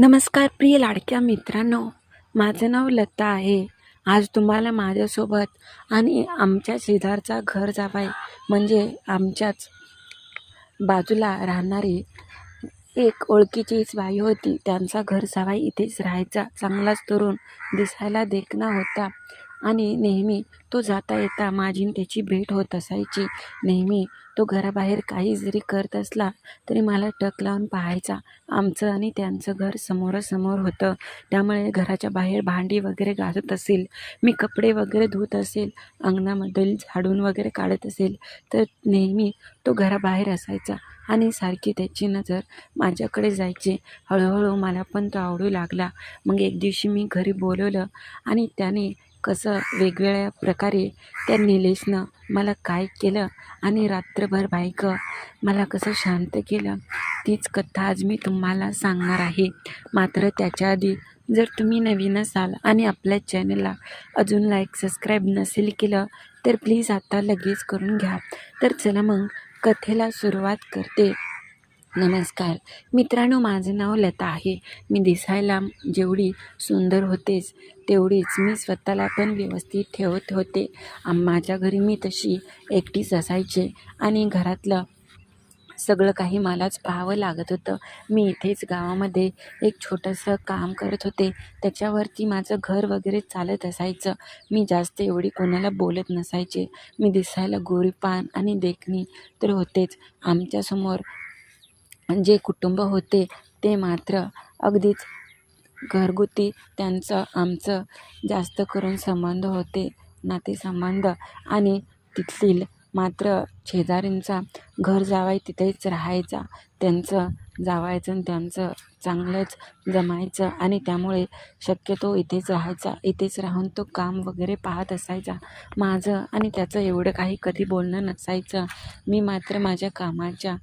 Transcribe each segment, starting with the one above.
नमस्कार प्रिय लाडक्या मित्रांनो. माझं नाव लता आहे. आज तुम्हाला माझ्यासोबत आणि आमच्या शेजारचा घर जावाय म्हणजे आमच्याच बाजूला राहणारी एक ओळखीचीच बाई होती. त्यांचा घर जावाई इथेच राहायचा. चांगलाच तरुण दिसायला देखणा होता. आणि नेहमी तो जाता येता माझी त्याची भेट होत असायची. नेहमी तो घराबाहेर काही जरी करत असला तरी मला टक लावून पाहायचा. आमचं आणि त्यांचं घर समोरासमोर होतं. त्यामुळे घराच्या बाहेर भांडी वगैरे घालत असेल मी कपडे वगैरे धुत असेल अंगणामधील झाडून वगैरे काढत असेल तर नेहमी तो घराबाहेर असायचा आणि सारखी त्याची नजर माझ्याकडे जायची. हळूहळू मला पण तो आवडू लागला. मग एक दिवशी मी घरी बोलवलं आणि त्याने कसं वेगवेगळ्या प्रकारे त्या निलेशनं मला काय केलं आणि रात्रभर बायकं मला कसं शांत केलं तीच कथा आज मी तुम्हाला सांगणार आहे. मात्र त्याच्या आधी जर तुम्ही नवीन असाल आणि आपल्या चॅनलला अजून लाईक सबस्क्राईब नसेल केलं तर प्लीज आता लगेच करून घ्या. तर चला मग कथेला सुरुवात करते. नमस्कार. मित्रांनो माझं नाव लता आहे. मी दिसायला जेवढी सुंदर होतेच तेवढीच मी स्वतःला पण व्यवस्थित ठेवत होते. माझ्या घरी मी तशी एकटीच असायचे आणि घरातलं सगळं काही मलाच पाहावं लागत होतं. मी इथेच गावामध्ये एक छोटंसं काम करत होते. त्याच्यावरती माझं घर वगैरे चालत असायचं. मी जास्त एवढी कोणाला बोलत नसायचे. मी दिसायला गोरीपान आणि देखणी तर होतेच. आमच्यासमोर जे कुटुंब होते ते मात्र अगदीच घरगुती त्यांचं आमचं जास्त करून संबंध होते नातेसंबंध आणि तिथील मात्र शेजारींचा घर जावाई तिथेच राहायचा. त्यांचं जावायचं आणि त्यांचं चांगलंच जमायचं आणि त्यामुळे शक्यतो इथेच राहायचा. इथेच राहून तो काम वगैरे पाहत असायचा. माझं आणि त्याचं एवढं काही कधी बोलणं नसायचं. मी मात्र माझ्या कामाच्या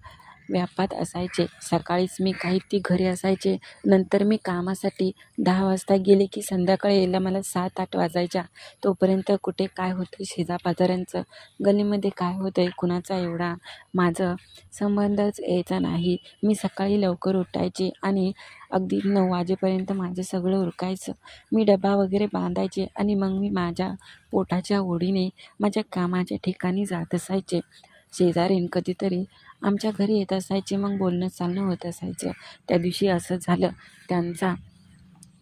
व्यापात असायचे. सकाळीच मी काही ती घरी असायचे. नंतर मी कामासाठी दहा वाजता गेले की संध्याकाळी यायला मला सात आठ वाजायच्या. तोपर्यंत कुठे काय होतं? शेजापाजाऱ्यांचं गल्लीमध्ये काय होतं आहे कुणाचा एवढा माझं संबंधच यायचा नाही. मी सकाळी लवकर उठायचे आणि अगदी नऊ वाजेपर्यंत माझं सगळं उरकायचं. मी डबा वगैरे बांधायचे आणि मग मी माझ्या पोटाच्या ओढीने माझ्या कामाच्या ठिकाणी जात असायचे. शेजारीन कधीतरी आमच्या घरी येत असायचे मग बोलणं चालणं होत असायचं. त्या दिवशी असं झालं त्यांचा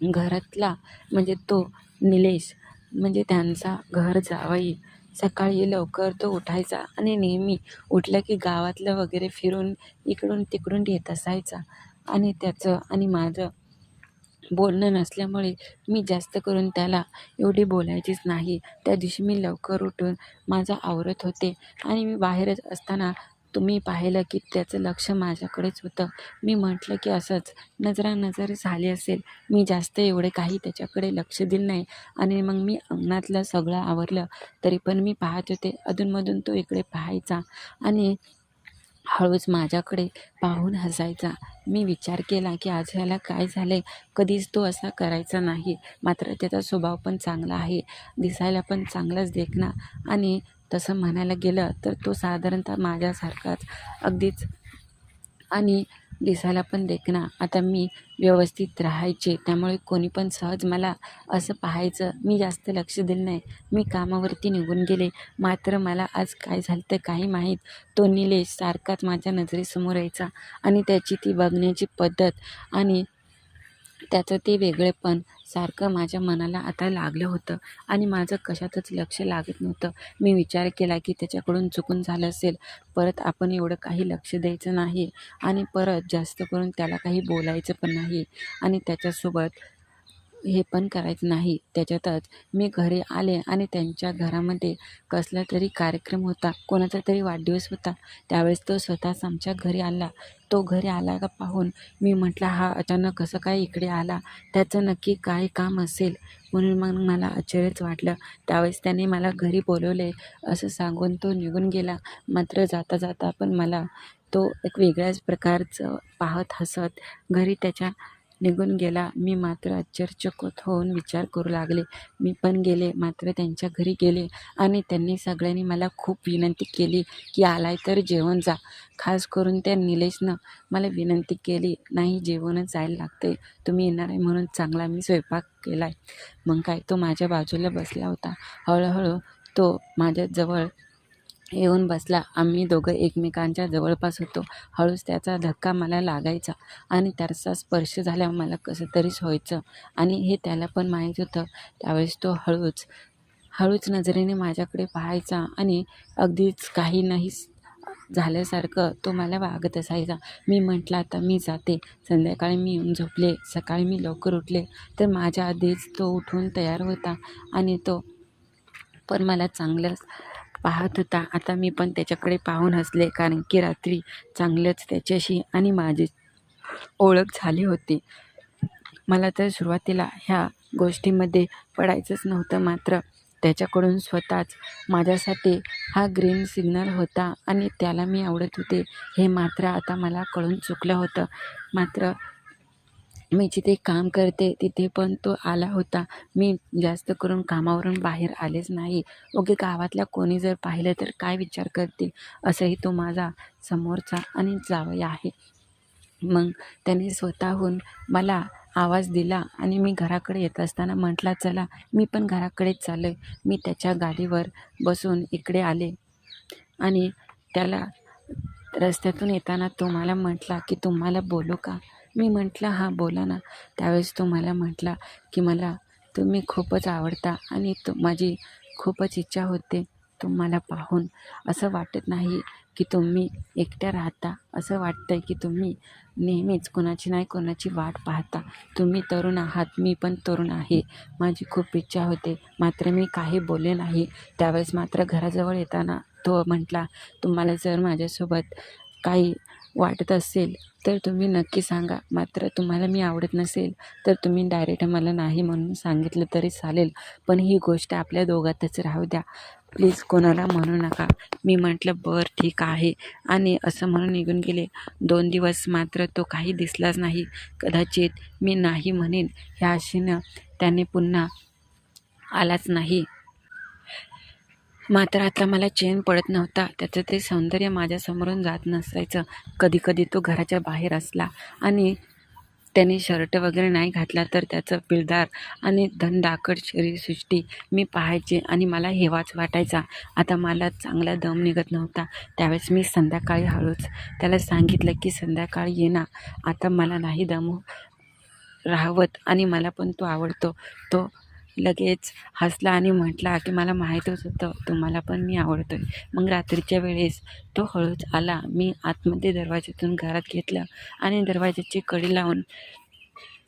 घरातला म्हणजे तो निलेश म्हणजे त्यांचा घर जावई सकाळी लवकर तो उठायचा आणि नेहमी उठलं की गावातलं वगैरे फिरून इकडून तिकडून येत असायचा. आणि त्याचं आणि माझं बोलणं नसल्यामुळे मी जास्त करून त्याला एवढी बोलायचीच नाही. त्या दिवशी मी लवकर उठून माझं आवरत होते आणि मी बाहेरच असताना तुम्ही पाहिलं की त्याचं लक्ष माझ्याकडेच होतं. मी म्हटलं की असंच नजरानजर झाली असेल. मी जास्त एवढे काही त्याच्याकडे लक्ष दिलं नाही. आणि मग मी अंगणातलं सगळं आवरलं. तरी पण मी पाहत होते अधूनमधून तो इकडे पाहायचा आणि हळूच माझ्याकडे पाहून हसायचा. मी विचार केला की आज ह्याला काय झालं आहे कधीच तो असा करायचा नाही. मात्र त्याचा स्वभाव पण चांगला आहे. दिसायला पण चांगलाच देखना आणि तसं म्हणायला गेलं तर तो साधारणतः माझ्यासारखाच अगदीच. आणि दिसायला पण देखना आता मी व्यवस्थित राहायचे त्यामुळे कोणी पण सहज मला असं पाहायचं मी जास्त लक्ष दिलं नाही. मी कामावरती निघून गेले. मात्र मला आज काय झालं तर काही माहीत तो निलेश सारखाच माझ्या नजरेसमोर यायचा आणि त्याची ती बघण्याची पद्धत आणि त्याचं ते वेगळेपण. सारखं माझ्या मनाला आता लागलं होतं आणि माझं कशातच लक्ष लागत नव्हतं. मी विचार केला की त्याच्याकडून चुकून झालं असेल. परत आपण एवढं काही लक्ष द्यायचं नाही आणि परत जास्त करून त्याला काही बोलायचं पण नाही. आणि त्याच्यासोबत हे पण करायचं नाही. त्याच्यातच मी घरी आले आणि त्यांच्या घरामध्ये कसला तरी कार्यक्रम होता कोणाचा तरी वाढदिवस होता त्यावेळेस तो स्वतःच आमच्या घरी आला. तो घरी आला का पाहून मी म्हटलं हा अचानक कसं काय इकडे आला? त्याचं नक्की काय काम असेल? म्हणून मग मला आश्चर्यच वाटलं. त्यावेळेस त्याने मला घरी बोलवले. असं सांगून तो निघून गेला. मात्र जाता जाता पण मला तो एक वेगळ्याच प्रकारचं पाहत हसत घरी त्याच्या निघून गेला. मी मात्र आश्चर्यचकित होऊन विचार करू लागले. मी पण गेले. मात्र त्यांच्या घरी गेले आणि त्यांनी सगळ्यांनी मला खूप विनंती केली की आलाय तर जेवण जा. खास करून त्या निलेशनं मला विनंती केली नाही जेवणच जायला लागते तुम्ही येणार आहे म्हणून चांगला मी स्वयंपाक केला आहे मग काय तो माझ्या बाजूला बसला होता. हळूहळू तो माझ्याजवळ येऊन बसला. आम्ही दोघं एकमेकांच्या जवळपास होतो. हळूच त्याचा धक्का मला लागायचा आणि त्याचा स्पर्श झाल्यावर मला कसं तरीच व्हायचं आणि हे त्याला पण माहीत होतं. त्यावेळेस तो हळूच हळूच नजरेने माझ्याकडे पाहायचा आणि अगदीच काही नाही झाल्यासारखं तो मला वागत असायचा. मी म्हटलं आता मी जाते. संध्याकाळी मी येऊन झोपले. सकाळी मी लवकर उठले. तर माझ्या आधीच तो उठून तयार होता आणि तो पण मला चांगलंच पाहत होता. आता मी पण त्याच्याकडे पाहून हसले कारण की रात्री चांगलंच त्याच्याशी आणि माझी ओळख झाली होती. मला तर सुरुवातीला ह्या गोष्टीमध्ये पडायचंच नव्हतं मात्र त्याच्याकडून स्वतःच माझ्यासाठी हा ग्रीन सिग्नल होता आणि त्याला मी आवडत होते. हे मात्र आता मला कळून चुकलं होतं. मात्र मी जिथे काम करते तिथे पण तो आला होता. मी जास्त करून कामावरून बाहेर आलेच नाही. ओके गावातल्या कोणी जर पाहिलं तर काय विचार करते असंही तो माझा समोरचा आणि जावई आहे. मग त्याने स्वतःहून मला आवाज दिला आणि मी घराकडे येत असताना म्हटला चला मी पण घराकडेच चाललो आहे मी त्याच्या गाडीवर बसून इकडे आले. आणि त्याला रस्त्यातून येताना तो मला म्हटला की तुम्हाला बोलू का? मी म्हटलं हां बोला ना. त्यावेळेस तो मला म्हटला की मला तुम्ही खूपच आवडता आणि तो माझी खूपच इच्छा होते तुम्हाला पाहून. असं वाटत नाही की तुम्ही एकट्या राहता. असं वाटतं आहे की तुम्ही नेहमीच कोणाची नाही कोणाची वाट पाहता. तुम्ही तरुण आहात. मी पण तरुण आहे. माझी खूप इच्छा होते. मात्र मी काही बोलले नाही. त्यावेळेस मात्र घराजवळ येताना तो म्हटला तुम्हाला जर माझ्यासोबत काही वाटत असेल तर तुम्ही नक्की सांगा. मात्र तुम्हाला मी आवडत नसेल तर तुम्ही डायरेक्ट मला नाही म्हणून सांगितलं तरी चालेल. पण ही गोष्ट आपल्या दोघातच राहू द्या. प्लीज कोणाला म्हणू नका. मी म्हटलं बरं ठीक आहे. आणि असं म्हणून निघून गेले. दोन दिवस मात्र तो काही दिसलाच नाही. कदाचित मी नाही म्हणेन. ह्या आशेनं त्याने पुन्हा आलाच नाही. मात्र आता मला चेन पडत नव्हता. त्याचं ते सौंदर्य माझ्यासमोरून जात नसायचं. कधी कधी तो घराच्या बाहेर असला आणि त्याने शर्ट वगैरे नाही घातला तर त्याचं पिळदार आणि धनदाकड शरीरसृष्टी मी पाहायचे आणि मला हेवाच वाटायचा. आता मला चांगला दम निघत नव्हता. त्यावेळेस मी संध्याकाळी हळूच त्याला सांगितलं की संध्याकाळी ये ना. आता मला नाही दम राहवत आणि मला पण तो आवडतो. तो लगेच हसला आणि म्हटला की मला माहीतच होतं तुम्हाला पण मी आवडतो आहे मग रात्रीच्या वेळेस तो हळूच आला. मी आतमध्ये दरवाज्यातून घरात घेतलं आणि दरवाज्याची कडी लावून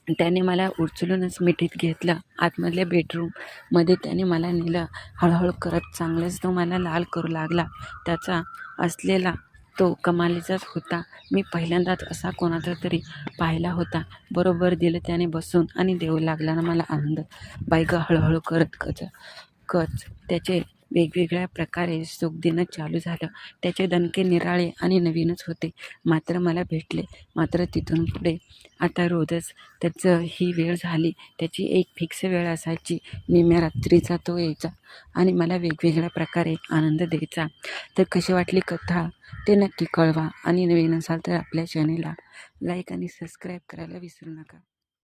त्याने मला उचलूनच मिठीत घेतलं. आतमधल्या बेडरूममध्ये त्याने मला नेलं. हळूहळू करत चांगलंच तो मला लाल करू लागला. त्याचा असलेला तो कमालीचाच होता. मी पहिल्यांदाच असा कोणाचा तरी पाहिला होता. बरोबर दिलं त्याने बसून आणि देऊ लागला ना मला आनंद. बायका हळूहळू करत कच कच त्याचे वेगवेगळ्या प्रकारे सुखदिनं चालू झालं. त्याचे दणके निराळे आणि नवीनच होते. मात्र मला भेटले. मात्र तिथून पुढे आता रोजच त्याचं ही वेळ झाली. त्याची एक फिक्स वेळ असायची. निम्या रात्रीचा तो यायचा आणि मला वेगवेगळ्या प्रकारे आनंद द्यायचा. तर कशी वाटली कथा? ते नक्की कळवा आणि नवीन असाल तर आपल्या चॅनेलला लाईक आणि सबस्क्राईब करायला विसरू नका.